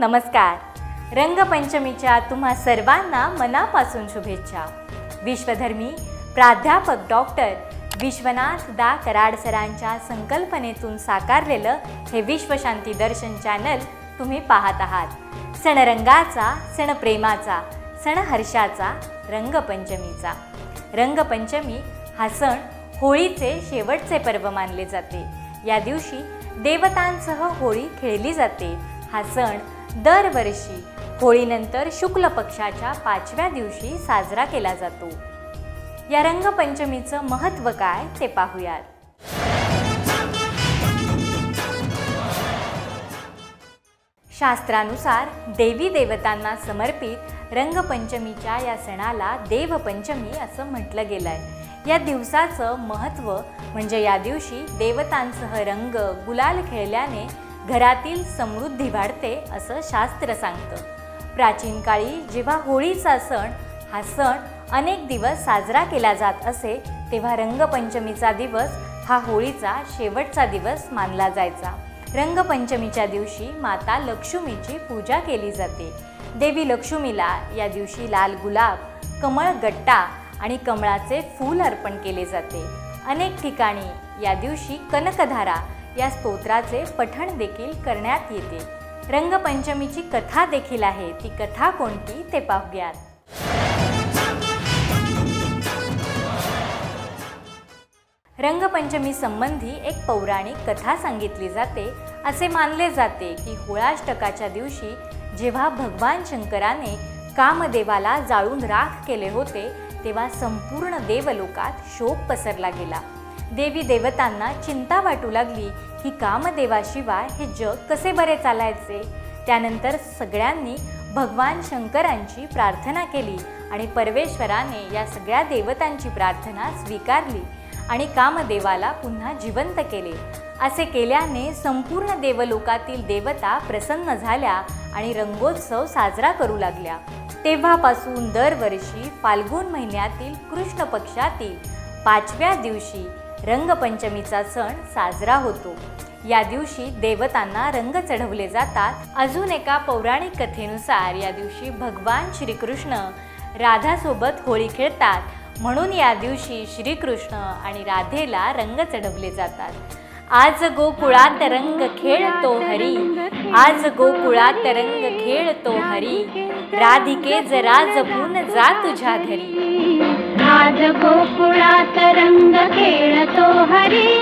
नमस्कार. रंगपंचमीच्या तुम्हा सर्वांना मनापासून शुभेच्छा. विश्वधर्मी प्राध्यापक डॉक्टर विश्वनाथ दा कराड सरांच्या संकल्पनेतून साकारलेलं हे विश्वशांती दर्शन चॅनल तुम्ही पाहत आहात. सण रंगाचा सण प्रेमाचा सण हर्षाचा रंगपंचमीचा. रंगपंचमी हा सण होळीचे शेवटचे पर्व मानले जाते. या दिवशी देवतांसह होळी खेळली जाते. हा सण दरवर्षी होळीनंतर शुक्ल पक्षाच्या पाचव्या दिवशी साजरा केला जातो. या रंगपंचमीचं महत्त्व काय ते पाहूयात. शास्त्रानुसार देवी देवतांना समर्पित रंगपंचमीच्या या सणाला देवपंचमी असं म्हटलं गेलं आहे या दिवसाचं महत्त्व म्हणजे या दिवशी देवतांसह रंग गुलाल खेळल्याने घरातील समृद्धी वाढते असं शास्त्र सांगतं. प्राचीन काळी जेव्हा होळीचा सण हा सण अनेक दिवस साजरा केला जात असे तेव्हा रंगपंचमीचा दिवस हा होळीचा शेवटचा दिवस मानला जायचा. रंगपंचमीच्या दिवशी माता लक्ष्मीची पूजा केली जाते. देवी लक्ष्मीला या दिवशी लाल गुलाब कमळ गट्टा आणि कमळाचे फूल अर्पण केले जाते. अनेक ठिकाणी या दिवशी कनकधारा या स्तोत्राचे पठण देखील करण्यात येते. रंगपंचमीची कथा देखील आहे. ती कथा कोणती ते पाहूयात. रंगपंचमी संबंधी एक पौराणिक कथा सांगितली जाते. असे मानले जाते की होळाष्टकाच्या दिवशी जेव्हा भगवान शंकराने कामदेवाला जाळून राख केले होते तेव्हा संपूर्ण देवलोकात शोक पसरला गेला. देवी देवतांना चिंता वाटू लागली की कामदेवाशिवाय हे जग कसे बरे चालायचे? त्यानंतर सगळ्यांनी भगवान शंकरांची प्रार्थना केली आणि परमेश्वराने या सगळ्या देवतांची प्रार्थना स्वीकारली आणि कामदेवाला पुन्हा जिवंत केले. असे केल्याने संपूर्ण देवलोकातील देवता प्रसन्न झाल्या आणि रंगोत्सव साजरा करू लागल्या. तेव्हापासून दरवर्षी फाल्गुन महिन्यातील कृष्ण पक्षातील पाचव्या दिवशी रंगपंचमीचा सण साजरा होतो. या दिवशी देवतांना रंग चढवले जातात. अजून एका पौराणिक कथेनुसार या दिवशी भगवान श्रीकृष्ण राधासोबत होळी खेळतात. म्हणून या दिवशी श्रीकृष्ण आणि राधेला रंग चढवले जातात. आज गोकुळात रंग खेळतो हरी. आज गोकुळात रंग खेळतो हरी. राधिके जरा जपून जा तुझ्या घरी. आज गोकुळात रंग खेळतो हरी.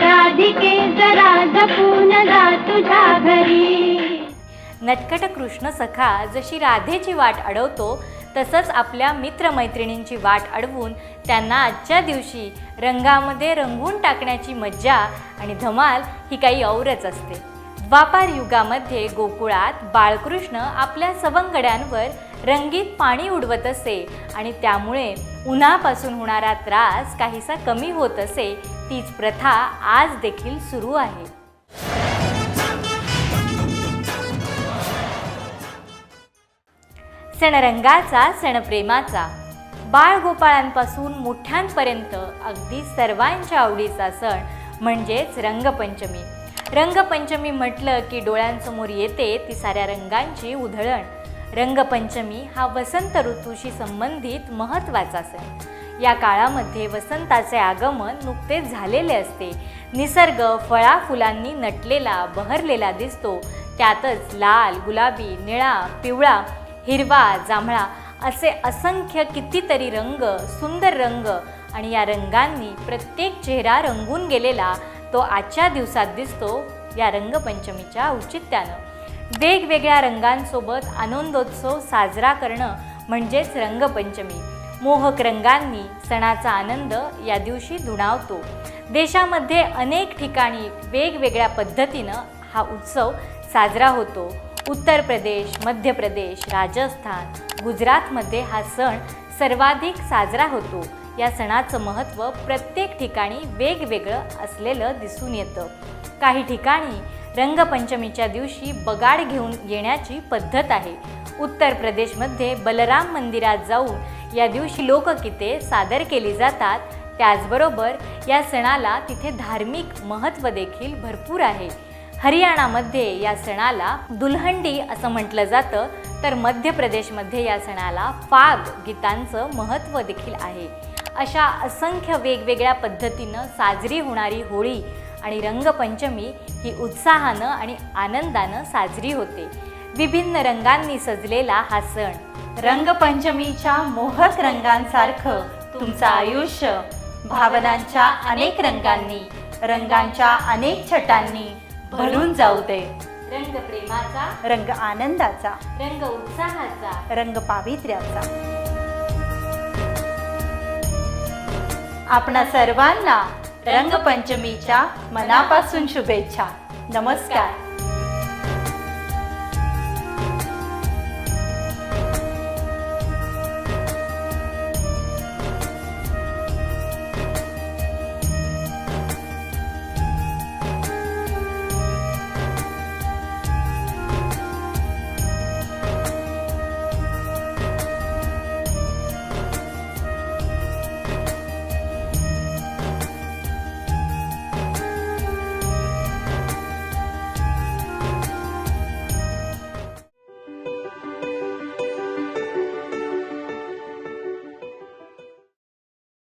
राधिके जरा जपून जा तुझ्या घरी. नटखट कृष्ण सखा जशी राधेची वाट अडवतो तसंच आपल्या मित्रमैत्रिणींची वाट अडवून त्यांना आजच्या दिवशी रंगामध्ये रंगवून टाकण्याची मज्जा आणि धमाल ही काही औरच असते. द्वापार युगामध्ये गोकुळात बाळकृष्ण आपल्या सवंगड्यांवर रंगीत पाणी उडवत असे आणि त्यामुळे उन्हापासून होणारा त्रास काहीसा कमी होत असे तीच प्रथा आज देखील सुरू आहे. सणरंगाचा सणप्रेमाचा. बाळगोपाळांपासून मोठ्यांपर्यंत अगदी सर्वांच्या आवडीचा सण म्हणजेच रंगपंचमी. रंगपंचमी म्हटलं की डोळ्यांसमोर येते ती साऱ्या रंगांची उधळण. रंगपंचमी हा वसंत ऋतूशी संबंधित महत्त्वाचा सण. या काळामध्ये वसंताचे आगमन नुकतेच झालेले असते. निसर्ग फळा फुलांनी नटलेला बहरलेला दिसतो. त्यातच लाल गुलाबी निळा पिवळा हिरवा जांभळा असे असंख्य कितीतरी रंग सुंदर रंग आणि या रंगांनी प्रत्येक चेहरा रंगून गेलेला तो आजच्या दिवसात दिसतो या रंगपंचमीच्या औचित्यानं. वेगवेगळ्या रंगांसोबत आनंदोत्सव साजरा करणं म्हणजेच रंगपंचमी. मोहक रंगांनी सणाचा आनंद या दिवशी दुणावतो. देशामध्ये अनेक ठिकाणी वेगवेगळ्या पद्धतीनं हा उत्सव साजरा होतो. उत्तर प्रदेश मध्य प्रदेश राजस्थान गुजरातमध्ये हा सण सर्वाधिक साजरा होतो. या सणाचं महत्त्व प्रत्येक ठिकाणी वेगवेगळं असलेलं दिसून येतं. काही ठिकाणी रंगपंचमीच्या दिवशी बगाड घेऊन येण्याची पद्धत आहे. उत्तर प्रदेशमध्ये बलराम मंदिरात जाऊन या दिवशी लोकगीते सादर केली जातात. त्याचबरोबर या सणाला तिथे धार्मिक महत्त्व देखील भरपूर आहे. हरियाणामध्ये या सणाला दुल्हंडी असं म्हटलं जातं तर मध्य प्रदेशमध्ये या सणाला फाग गीतांचं महत्त्व देखील आहे. अशा असंख्य वेगवेगळ्या पद्धतीनं साजरी होणारी होळी आणि रंगपंचमी ही उत्साहानं आणि आनंदानं साजरी होते. विभिन्न रंगांनी सजलेला हा सण रंगपंचमीच्या मोहक रंगांसारखं तुमचं आयुष्य भावनांच्या अनेक रंगांनी रंगांच्या अनेक छटांनी भरून जाऊ दे. रंग प्रेमाचा रंग आनंदाचा रंग उत्साहाचा रंग पावित्र्याचा. आपणा सर्वांना रंगपंचमीच्या मनापासून शुभेच्छा. नमस्कार.